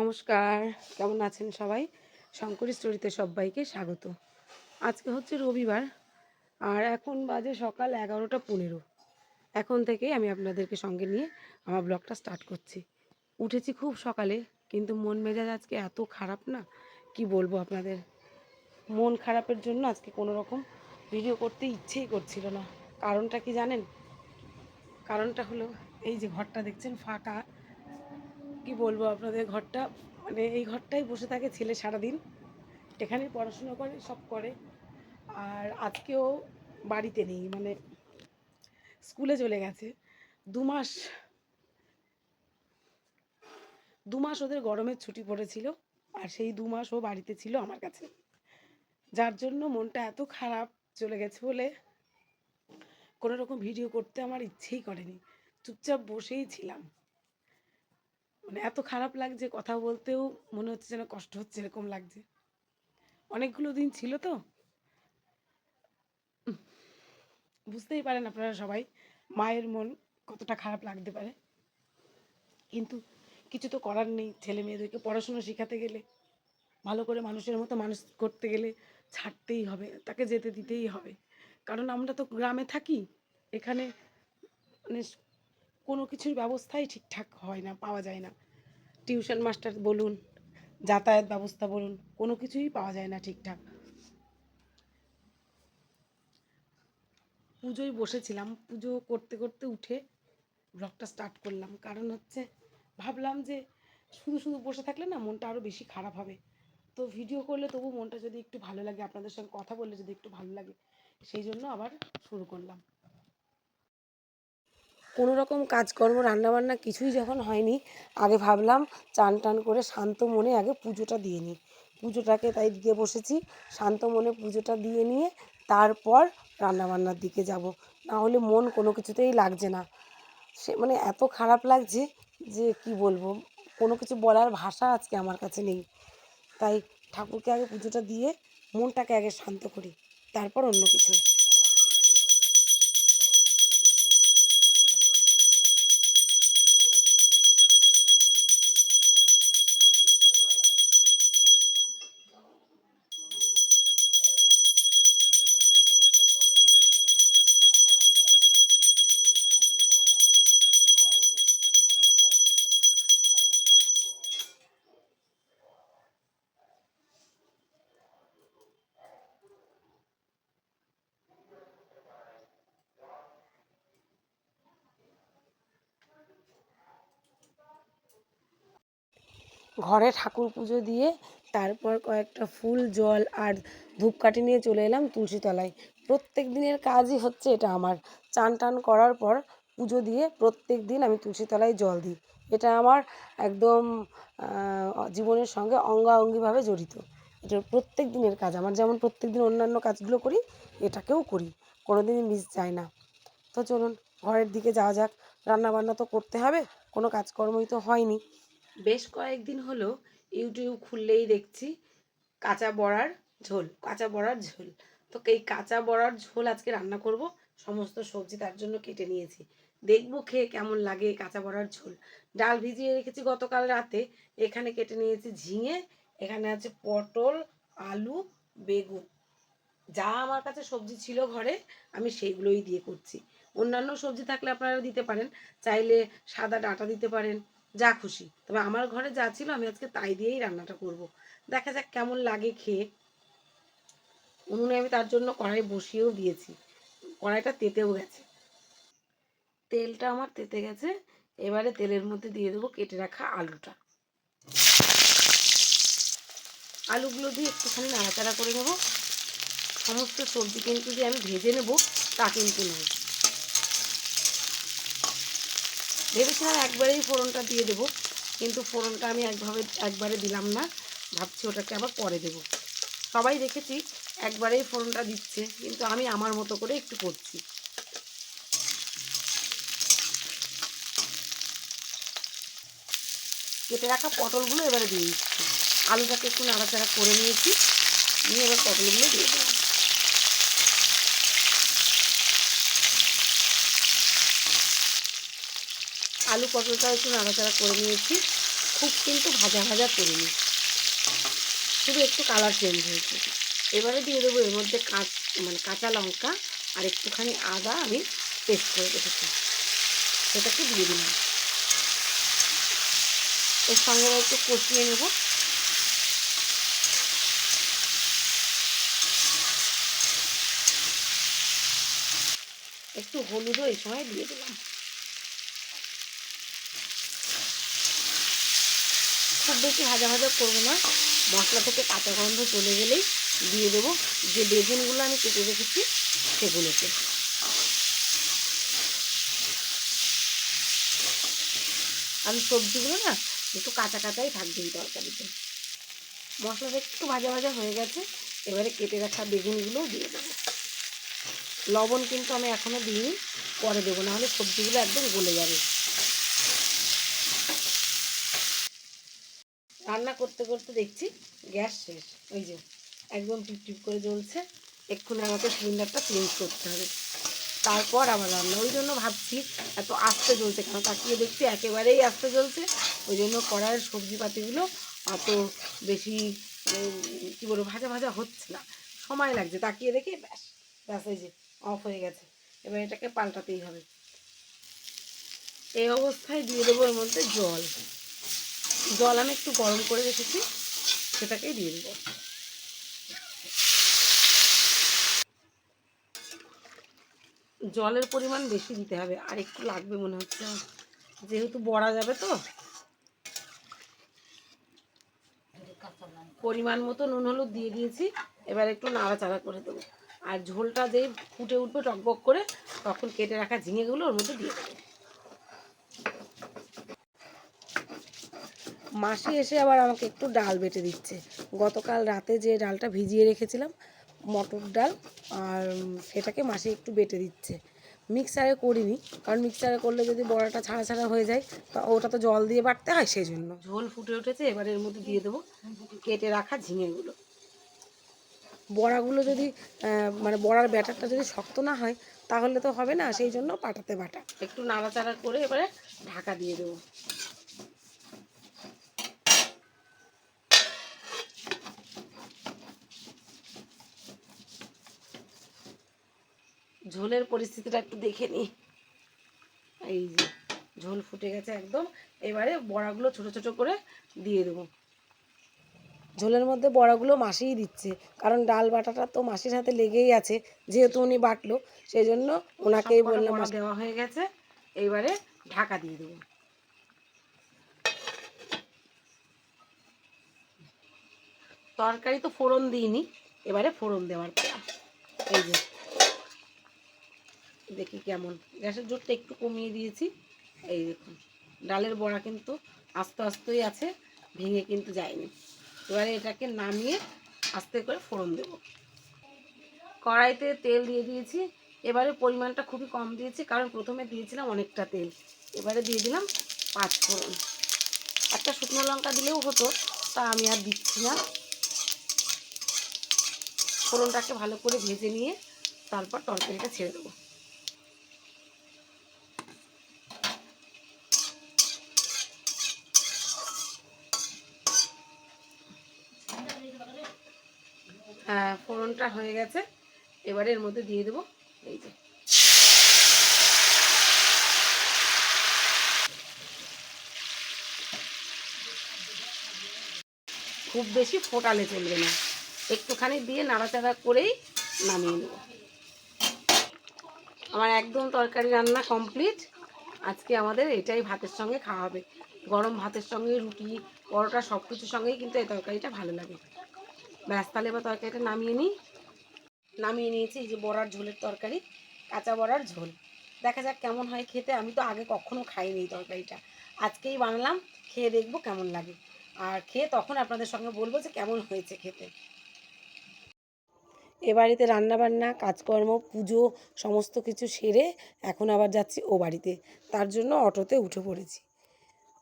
নমস্কার, কেমন আছেন সবাই? শঙ্করী স্টোরিতে সবাইকে স্বাগত। আজকে হচ্ছে রবিবার, আর এখন বাজে সকাল এগারোটা পনেরো। এখন থেকেই আমি আপনাদেরকে সঙ্গে নিয়ে আমার ব্লগটা স্টার্ট করছি। উঠেছি খুব সকালে, কিন্তু মন মেজাজ আজকে এত খারাপ না? কি বলব আপনাদের? মন খারাপের জন্য আজকে কোনো রকম ভিডিও করতে ইচ্ছেই করছিল না। কারণটা কি জানেন? কারণটা হলো এই যে ঘরটা দেখছেন ফাঁকা কি বলব আপনাদের, ঘরটা মানে এই ঘরটাই বসে থাকে ছেলে সারাদিন। এখানে পড়াশোনা করে, সব করে। আর আজকেও বাড়িতে নেই মানে স্কুলে চলে গেছে। দু মাস দু মাস ওদের গরমের ছুটি পড়েছিল, আর সেই দু মাস ও বাড়িতে ছিল আমার কাছে। যার জন্য মনটা এত খারাপ, চলে গেছে বলে কোনো রকম ভিডিও করতে আমার ইচ্ছেই করেনি। চুপচাপ বসেই ছিলাম। মানে এত খারাপ লাগছে কথা বলতেও মনে হচ্ছে যেন কষ্ট হচ্ছে, এরকম লাগছে। অনেকগুলো দিন ছিল তো। বুঝতেই পারেন আপনারা সবাই, মায়ের মন কতটা খারাপ লাগতে পারে। কিন্তু কিছু তো করার নেই ছেলে মেয়েদেরকে পড়াশোনা শেখাতে গেলে। ভালো করে মানুষের মতো মানুষ করতে গেলে ছাড়তেই হবে, তাকে যেতে দিতেই হবে। কারণ আমরা তো গ্রামে থাকি, এখানে মানে কোনো কিছুর ব্যবস্থাই ঠিকঠাক হয় না, পাওয়া যায় না। টিউশন মাস্টার বলুন, যাতায়াত ব্যবস্থা বলুন, কোনো কিছুই পাওয়া যায় না ঠিকঠাক। পুজোয় বসেছিলাম, পুজো করতে করতে উঠে ব্লগটা স্টার্ট করলাম। কারণ হচ্ছে, ভাবলাম যে শুধু শুধু বসে থাকলে না মনটা আরও বেশি খারাপ হবে। তো ভিডিও করলে তবু মনটা যদি একটু ভালো লাগে, আপনাদের সঙ্গে কথা বললে যদি একটু ভালো লাগে, সেই জন্য আবার শুরু করলাম। কোনো রকম কাজকর্ম, রান্নাবান্না কিছুই যখন হয়নি, আগে ভাবলাম চান টান করে শান্ত মনে আগে পুজোটা দিয়ে নিই। পুজোটাকে তাই দিতে বসেছি, শান্ত মনে পুজোটা দিয়ে নিয়ে তারপর রান্নাবান্নার দিকে যাব। না হলে মন কোনো কিছুতেই লাগছে না। সে মানে এত খারাপ লাগছে যে কি বলব, কোনো কিছু বলার ভাষা আজকে আমার কাছে নেই। তাই ঠাকুরকে আগে পুজোটা দিয়ে মনটাকে আগে শান্ত করি, তারপর অন্য কিছু। ঘরে ঠাকুর পুজো দিয়ে তারপর কয়েকটা ফুল, জল আর ধূপকাঠি নিয়ে চলে এলাম তুলসীতলায়। প্রত্যেক দিনের কাজই হচ্ছে এটা আমার। চান টান করার পর পুজো দিয়ে প্রত্যেক দিন আমি তুলসীতলায় জল দিই। এটা আমার একদম জীবনের সঙ্গে অঙ্গাঅঙ্গিভাবে জড়িত। এটা প্রত্যেক দিনের কাজ। আমার যেমন প্রত্যেক দিন অন্যান্য কাজগুলো করি, এটাকেও করি। কোনো দিনই মিস যায় না। তো চলুন, ঘরের দিকে যাওয়া যাক। রান্না বান্না তো করতে হবে, কোনো কাজকর্মই তো হয়নি। বেশ কয়েকদিন হলো ইউটিউব খুললেই দেখছি কাঁচা বড়ার ঝোল, কাঁচা বড়ার ঝোল। তো এই কাঁচা বড়ার ঝোল আজকে রান্না করব, সমস্ত সবজি তার জন্য কেটে নিয়েছি। দেখব খেয়ে কেমন লাগে কাঁচা বড়ার ঝোল। ডাল ভিজিয়ে রেখেছি গতকাল রাতে, এখানে কেটে নিয়েছি ঝিঙে, এখানে আছে পটল, আলু, বেগুন। যা আমার কাছে সবজি ছিল ঘরে, আমি সেইগুলোই দিয়ে করছি। অন্যান্য সবজি থাকলে আপনারা দিতে পারেন, চাইলে সাদা ডাঁটা দিতে পারেন যা খুশি। তবে আমার ঘরে যা ছিল আমি আজকে তাই দিয়েই রান্নাটা করব। দেখা যাক কেমন লাগে খেয়ে। উনুনে আমি তার জন্য কড়াই বসিয়েও দিয়েছি। কড়াইটা তেতেও গেছে। তেলটা আমার তেতে গেছে। এবারে তেলের মধ্যে দিয়ে দেবো কেটে রাখা আলুটা। আলুগুলো দিয়ে একটুখানি নাড়াচাড়া করে নেব। সমস্ত সবজি কিন্তু যে আমি ভেজে নেব তা কিন্তু নয়। ভেবেছিলাম একবারেই ফোড়নটা দিয়ে দেবো, কিন্তু ফোড়নটা আমি একভাবে, একবারে দিলাম না। ভাবছি ওটাকে আবার পরে দেবো। সবাই দেখেছি একবারেই ফোড়নটা দিচ্ছে, কিন্তু আমি আমার মতো করে একটু করছি। কেটে রাখা পটলগুলো এবারে দিয়ে দিচ্ছি। আলুটাকে একটু নাড়াচাড়া করে নিয়েছি, নিয়ে এবার পটলগুলো দিয়ে দেবো আলু পটলটা একটু নাড়াচাড়া করে নিয়েছি। খুব কিন্তু ভাজা ভাজা করিনি। শুধু একটু কালার চেঞ্জ হয়েছে। এবারে দিয়ে দেবো এর মধ্যে কাঁচ মানে কাঁচা লঙ্কা আর একটুখানি আদা আমি পেস্ট করে রেখেছি। সেটাকে দিয়ে দিলাম। এর সঙ্গে একটু কষিয়ে নেব। একটু হলুদও এই সময় দিয়ে দিলাম। খুব বেশি ভাজা ভাজা করব না। মশলা থেকে কাঁচা গন্ধ চলে গেলেই দিয়ে দেবো। যে বেগুনগুলো আমি কেটে রেখেছি, সেগুলোকে। আমি সবজিগুলো না একটু কাঁচা কাঁচাই থাকবে এই তরকারিতে। মশলাটা একটু ভাজা ভাজা হয়ে গেছে, এবারে কেটে রাখা বেগুনগুলোও দিয়ে দেবো। লবণ কিন্তু আমি এখনও দিইনি, পরে দেবো না হলে সবজিগুলো একদম গলে যাবে। রান্না করতে করতে দেখছি গ্যাস শেষ। ওই যে একদম টিপ টিপ করে জ্বলছে। এক্ষুনি আমাকে সিলিন্ডারটা চেঞ্জ করতে হবে। তারপর আবার রান্না। ওই জন্য ভাবছি এত আস্তে জ্বলছে কেন? তাকিয়ে দেখছি একেবারেই আস্তে জ্বলছে। ওই জন্য কড়াইয়ের সবজি পাতিগুলো অত বেশি কী বলব, ভাজা ভাজা হচ্ছে না। সময় লাগছে। তাকিয়ে দেখে ব্যাস ব্যাস এই যে অফ হয়ে গেছে। এবার এটাকে পাল্টাতেই হবে। এই অবস্থায় দিয়ে দেবো এর মধ্যে জল। জল আমি একটু গরম করে রেখেছি, সেটাকেই দিয়ে দেবো। জলের পরিমাণ বেশি দিতে হবে, আর একটু লাগবে মনে হচ্ছে যেহেতু বড়া যাবে তো, পরিমাণ মতো নুন হলুদ দিয়ে দিয়েছি, এবার একটু নাড়াচাড়া করে দেবো। আর ঝোলটা যেই ফুটে উঠবে টকবক করে, তখন কেটে রাখা ঝিঙেগুলো ওর মধ্যে দিয়ে দেবো। মাসি এসে আবার আমাকে একটু ডাল বেটে দিচ্ছে। গতকাল রাতে যে ডালটা ভিজিয়ে রেখেছিলাম মটর ডাল আর সেটাকে মাসি একটু বেটে দিচ্ছে। মিক্সারে করিনি কারণ মিক্সারে করলে যদি বড়াটা ছাড়া ছাড়া হয়ে যায় তা ওটা তো জল দিয়ে বাটতে হয় সেই জন্য ঝোল ফুটে উঠেছে এবার এর মধ্যে দিয়ে দেবো কেটে রাখা ঝিঙেগুলো। বড়াগুলো যদি মানে বড়ার ব্যাটারটা যদি শক্ত না হয় তাহলে তো হবে না সেই জন্য পাটাতে বাটা। একটু নাড়াচাড়া করে এবারে ঢাকা দিয়ে দেবো। ঝোলের পরিস্থিতিটা একটু দেখে নিই এই যে ঝোল ফুটে গেছে একদম। এবারে বড়াগুলো ছোট ছোট করে দিয়ে দেবো। ঝোলের মধ্যে বড়াগুলো মাসিই দিচ্ছে কারণ ডাল বাটাটা তো মাসির হাতে লেগেই আছে যেহেতু উনি বাটলো সেই জন্য ওনাকেই বললাম দেওয়া হয়ে গেছে এইবারে ঢাকা দিয়ে দেবো। তরকারি তো ফোড়ন দিইনি এবারে ফোড়ন দেওয়ার পালা। এই যে দেখি কেমন। গ্যাসের জোরটা একটু কমিয়ে দিয়েছি। এই দেখুন, ডালের বড়া কিন্তু আস্তে আস্তেই আছে, ভেঙে কিন্তু যায়নি। এবারে এটাকে নামিয়ে আস্তে করে ফোড়ন দেব। কড়াইতে তেল দিয়ে দিয়েছি। এবারে পরিমাণটা খুবই কম দিয়েছি, কারণ প্রথমে দিয়েছিলাম অনেকটা তেল। এবারে দিয়ে দিলাম পাঁচ ফোড়ন। একটা শুকনো লঙ্কা দিলেও হতো, তা আমি আর দিচ্ছি না। ফোড়নটাকে ভালো করে ভেজে নিয়ে তারপর তরকারিটা ছেড়ে দেবো হ্যাঁ ফোড়নটা হয়ে গেছে। এবারে এর মধ্যে দিয়ে দেবো এই যে। খুব বেশি ফোটালে চলবে না। একটুখানি দিয়ে নাড়াচাড়া করেই নামিয়ে নেব। আমার একদম তরকারি রান্না কমপ্লিট। আজকে আমাদের এটাই ভাতের সঙ্গে খাওয়া হবে। গরম ভাতের সঙ্গে রুটি, পরোটা সব কিছুর সঙ্গেই কিন্তু এই তরকারিটা ভালো লাগে। ব্যাস, তাহলে এবার তরকারিটা নামিয়ে নিই। নামিয়ে নিয়েছি যে বড়ার ঝোলের তরকারি, কাঁচা বড়ার ঝোল। দেখা যাক কেমন হয় খেতে। আমি তো আগে কখনো খাইনি এই তরকারিটা। আজকেই বানালাম, খেয়ে দেখব কেমন লাগে। আর খেয়ে তখন আপনাদের সঙ্গে বলব যে কেমন হয়েছে খেতে। এ বাড়িতে রান্নাবান্না, কাজকর্ম, পুজো, সমস্ত কিছু সেরে এখন আবার যাচ্ছি ও বাড়িতে। তার জন্য অটোতে উঠে পড়েছি।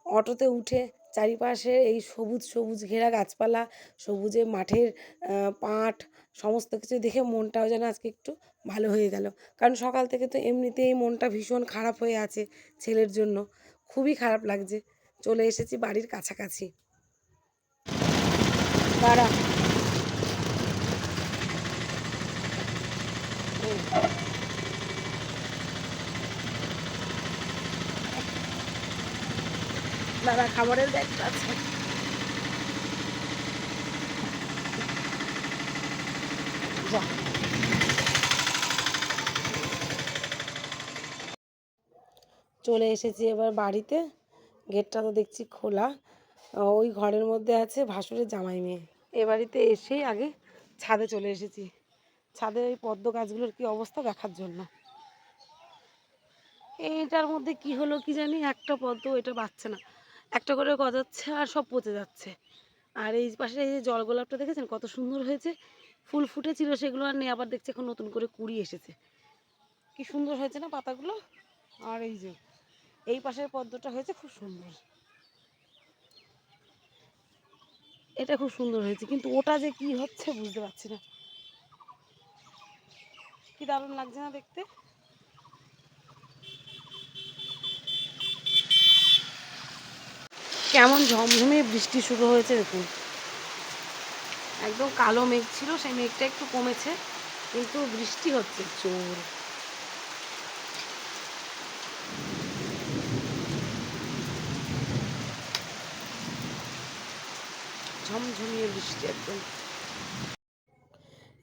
অটোতে উঠে চারিপাশে এই সবুজ সবুজ ঘেরা গাছপালা, সবুজে মাঠের পাট, সমস্ত কিছু দেখে মনটাও যেন আজকে একটু ভালো হয়ে গেল। কারণ সকাল থেকে তো এমনিতেই মনটা ভীষণ খারাপ হয়ে আছে ছেলের জন্য। খুবই খারাপ লাগছে। চলে এসেছি বাড়ির কাছাকাছি। দাঁড়া। দাদা খাবারের ব্যাগটা আছে। চলে এসেছি এবার বাড়িতে। গেটটা তো দেখছি খোলা। ওই ঘরের মধ্যে আছে ভাসুরের জামাই মেয়ে। এ বাড়িতে এসেই আগে ছাদে চলে এসেছি। ছাদে ওই পদ্ম গাছগুলোর কি অবস্থা দেখার জন্য। এইটার মধ্যে কি হলো কি জানি? একটা পদ্ম, এটা বাচ্চা না। একটা করে গজাচ্ছে আর সব পচে যাচ্ছে। আর এই পাশে এই যে জল গোলাপটা দেখেছেন? কত সুন্দর হয়েছে। ফুল ফুটেছিল সেগুলো আর নেই। আবার দেখছি এখন নতুন করে কুড়ি এসেছে। কি সুন্দর হয়েছে না পাতাগুলো? আর এই যে, এই পাশের পদ্মটা হয়েছে খুব সুন্দর। এটা খুব সুন্দর হয়েছে। কিন্তু ওটা যে কি হচ্ছে বুঝতে পারছি না। কি দারুণ লাগছে না দেখতে? কেমন ঝমঝমে বৃষ্টি শুরু হয়েছে দেখুন। একদম কালো মেঘ ছিল, সেই মেঘটা একটু কমেছে, কিন্তু বৃষ্টি হচ্ছে জোর। ঝমঝমিয়ে বৃষ্টি একদম।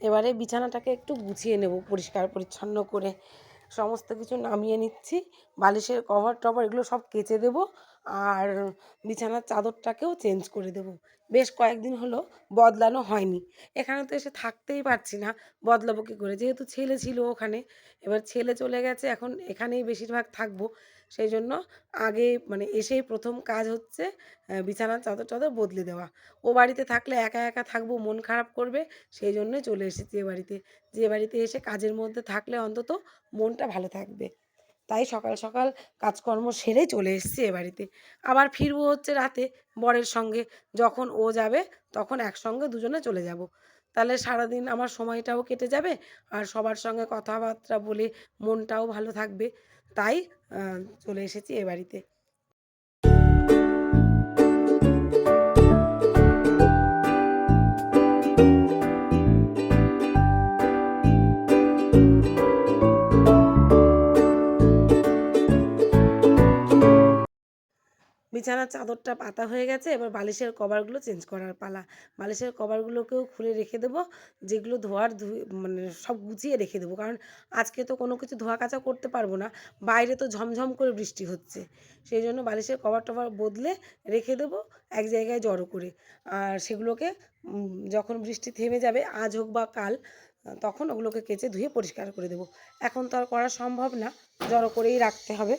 এবারে বিছানাটাকে একটু গুছিয়ে নেব পরিষ্কার পরিচ্ছন্ন করে। সমস্ত কিছু নামিয়ে নিচ্ছি, বালিশের কভার টভার এগুলো সব কেচে দেব আর বিছানার চাদরটাকেও চেঞ্জ করে দেব। বেশ কয়েকদিন হলো বদলানো হয়নি। এখানে তো এসে থাকতেই পারছি না, বদলাবো কী করে? যেহেতু ছেলে ছিল ওখানে, এবার ছেলে চলে গেছে, এখন এখানেই বেশিরভাগ থাকব। সেই জন্য আগে মানে এসেই প্রথম কাজ হচ্ছে বিছানার চাদর টাদর বদলে দেওয়া। ও বাড়িতে থাকলে একা একা থাকব, মন খারাপ করবে, সেই জন্যই চলে এসেছি এ বাড়িতে। যে বাড়িতে এসে কাজের মধ্যে থাকলে অন্তত মনটা ভালো থাকবে। তাই সকাল সকাল কাজকর্ম সেরে চলে এসছি এ বাড়িতে। আবার ফিরবো হচ্ছে রাতে বরের সঙ্গে। যখন ও যাবে, তখন একসঙ্গে দুজনে চলে যাব। তাহলে সারাদিন আমার সময়টাও কেটে যাবে আর সবার সঙ্গে কথাবার্তা বলে মনটাও ভালো থাকবে। তাই চলে এসেছি এ বাড়িতে। বিছানার চাদরটা পাতা হয়ে গেছে, এবার বালিশের কভারগুলো চেঞ্জ করার পালা। বালিশের কভারগুলোকেও খুলে রেখে দেবো, যেগুলো ধোয়ার ধুয়ে মানে সব গুছিয়ে রেখে দেবো। কারণ আজকে তো কোনো কিছু ধোয়া কাচা করতে পারব না, বাইরে তো ঝমঝম করে বৃষ্টি হচ্ছে। সেই জন্য বালিশের কভার টভার বদলে রেখে দেবো, এক জায়গায় জড়ো করে। আর সেগুলোকে যখন বৃষ্টি থেমে যাবে, আজ হোক বা কাল, তখন ওগুলোকে কেচে ধুয়ে পরিষ্কার করে দেবো। এখন তো আর করা সম্ভব না, জড়ো করেই রাখতে হবে।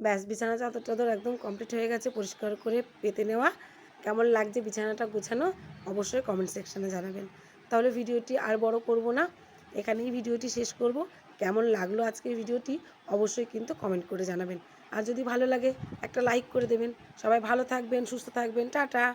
ব্যাস, বিছানা চাদর চাদর একদম কমপ্লিট হয়ে গেছে, পরিষ্কার করে পেতে নেওয়া। কেমন লাগছে বিছানাটা গোছানো, অবশ্যই কমেন্ট সেকশানে জানাবেন। তাহলে ভিডিওটি আর বড় করব না, এখানেই ভিডিওটি শেষ করব। কেমন লাগল আজকের ভিডিওটি, অবশ্যই কিন্তু কমেন্ট করে জানাবেন। আর যদি ভালো লাগে, একটা লাইক করে দেবেন। সবাই ভালো থাকবেন, সুস্থ থাকবেন, টাটা!